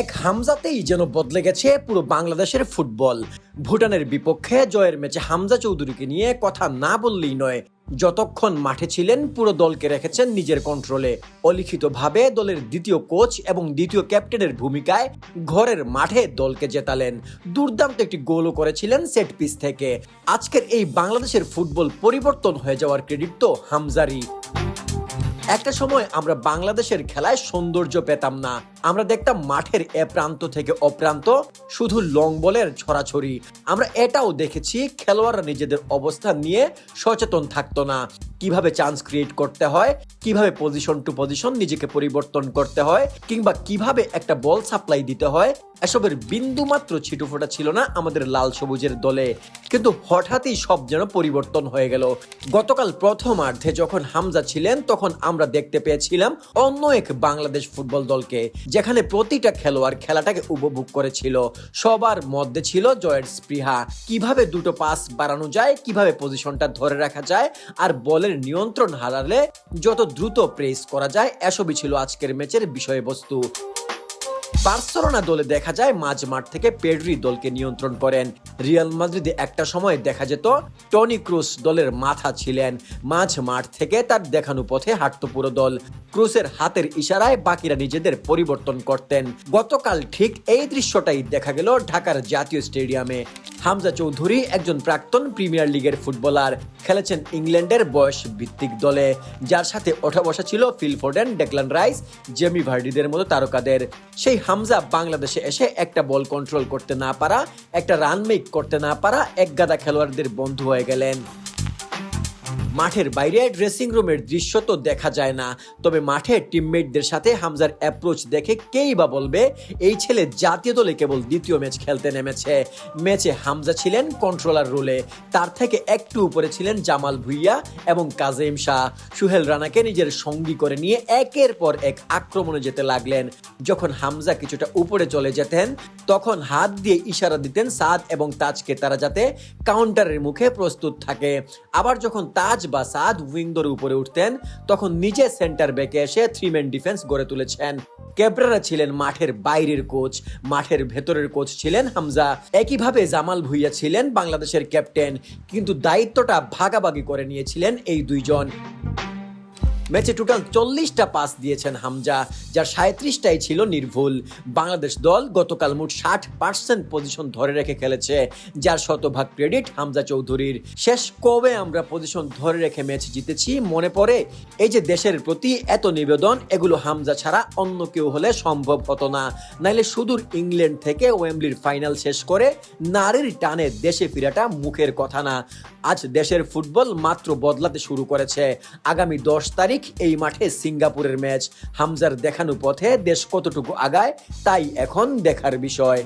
এক হামজাতেই যেন বদলে গেছে পুরো বাংলাদেশের ফুটবল। ভুটানের বিপক্ষে জয়ের ম্যাচে হামজা চৌধুরীকে নিয়ে কথা না বললেই নয়। যতক্ষণ মাঠে ছিলেন, পুরো দলকে রেখেছেন নিজের কন্ট্রোলে অলিখিতভাবে দলের দ্বিতীয় কোচ এবং দ্বিতীয় ক্যাপ্টেনের ভূমিকায় ঘরের মাঠে দলকে জেতালেন। দুর্দান্ত একটি গোলও করেছিলেন সেট পিস থেকে। আজকের এই বাংলাদেশের ফুটবল পরিবর্তন হয়ে যাওয়ার ক্রেডিট তো হামজারি একটা সময় আমরা বাংলাদেশের খেলায় সৌন্দর্য পেতাম না। আমরা দেখতাম মাঠের এ প্রান্ত থেকে অপ্রান্ত শুধু লং বলের ছড়াছড়ি। আমরা এটাও দেখেছি, খেলোয়াড়রা নিজেদের অবস্থান নিয়ে সচেতন থাকতো না। কীভাবে চান্স ক্রিয়েট করতে হয়, কীভাবে পজিশন টু পজিশন নিজেকে পরিবর্তন করতে হয়, কিংবা কীভাবে একটা বল সাপ্লাই দিতে হয়, এসবের বিন্দু মাত্র ছিটুফোটা ছিল না আমাদের লাল সবুজের দলে। কিন্তু হঠাৎই সব যেন পরিবর্তন হয়ে গেল। গতকাল প্রথমার্ধে যখন হামজা ছিলেন, তখন আমরা দেখতে পেয়েছিলাম অন্য এক বাংলাদেশ ফুটবল দলকে, যেখানে প্রতিটা খেলোয়াড় খেলাটাকে উপভোগ করেছিল। সবার মধ্যে ছিল জয়ের স্পৃহা। কীভাবে দুটো পাস বাড়ানো যায়, কীভাবে পজিশনটা ধরে রাখা যায়, আর বলের নিয়ন্ত্রণ হারালে যত দ্রুত প্রেস করা যায়, এসবই ছিল আজকের ম্যাচের বিষয়বস্তু। বার্সেলোনা দলে দেখা যায় মাঝ মাঠ থেকে পেড্রি দলকে নিয়ন্ত্রণ করেন। রিয়াল মাদ্রিদে একটা সময় দেখা যেত, টনি ক্রুস দলের মাথা ছিলেন। মাঝ মাঠ থেকে তার দেখানো পথে হাঁটতো পুরো দল। ক্রুসের হাতের ইশারায় বাকিরা নিজেদের পরিবর্তন করতেন। গতকাল ঠিক এই দৃশ্যটাই দেখা গেল ঢাকার জাতীয় স্টেডিয়ামে। হামজা চৌধুরী একজন প্রাক্তন প্রিমিয়ার লিগের ফুটবলার। খেলেছেন ইংল্যান্ডের বয়স ভিত্তিক দলে, যার সাথে ওঠা বসা ছিল Phil Foden Declan Rice, Jamie ভার্ডিদের মতো তারকাদের। সেই হামজা বাংলাদেশে এসে একটা বল কন্ট্রোল করতে না পারা, একটা রান মেক করতে না পারা, একগাদা খেলোয়াড়দের বন্ধু হয়ে গেলেন। মাঠের বাইরে ড্রেসিং রুমের দৃশ্য তো দেখা যায় না। তবে মাঠে টিমমেটদের সাথে হামজার অ্যাপ্রোচ দেখে কেই বা বলবে, এই ছেলে জাতীয় দলে কেবল দ্বিতীয় ম্যাচ খেলতে নেমেছে। ম্যাচে হামজা ছিলেন কন্ট্রোলার রোলে তার থেকে একটু উপরে ছিলেন জামাল ভুইয়া এবং কাজেম শাহ। সুহেল রানাকে নিজের সঙ্গী করে নিয়ে একের পর এক আক্রমণে যেতে লাগলেন। যখন হামজা কিছুটা উপরে চলে যেতেন, তখন হাত দিয়ে ইশারা দিতেন সাদ এবং তাজকে তারা যাতে কাউন্টারের মুখে প্রস্তুত থাকে। আবার যখন তাজ বা সাদ উইং ধরে উপরে উঠতেন, তখন নিজে সেন্টার ব্যাকে এসে থ্রি ম্যান ডিফেন্স গড়ে তুলেছেন। কেবরারা ছিলেন মাঠের বাইরের কোচ, মাঠের ভেতরের কোচ ছিলেন হামজা। একইভাবে জামাল ভুইয়া ছিলেন বাংলাদেশের ক্যাপ্টেন, কিন্তু দায়িত্বটা ভাগাভাগি করে নিয়েছিলেন এই দুইজন। ম্যাচে টোটাল চল্লিশটা পাস দিয়েছেন হামজা, যার সাঁত্রিশটাই ছিল নির্ভুল। বাংলাদেশ দল গতকাল মোট ষাট পার্সেন্ট পজিশন ধরে রেখে খেলেছে, যার শতভাগ ক্রেডিট হামজা চৌধুরীর। শেষ কবে আমরা পজিশন ধরে রেখে ম্যাচ জিতেছি মনে পড়ে? এই যে দেশের প্রতি এত নিবেদন, এগুলো হামজা ছাড়া অন্য কেউ হলে সম্ভব হতো না। নাইলে সুদূর ইংল্যান্ড থেকে ওয়েম্বলির ফাইনাল শেষ করে নারীর টানে দেশে ফেরাটা মুখের কথা না। আজ দেশের ফুটবল মাত্র বদলাতে শুরু করেছে। আগামী দশ তারিখ এই মাঠে সিঙ্গাপুরের ম্যাচ হামজার দেখানো পথে দেশ কতটুকু আগায় তাই এখন দেখার বিষয়।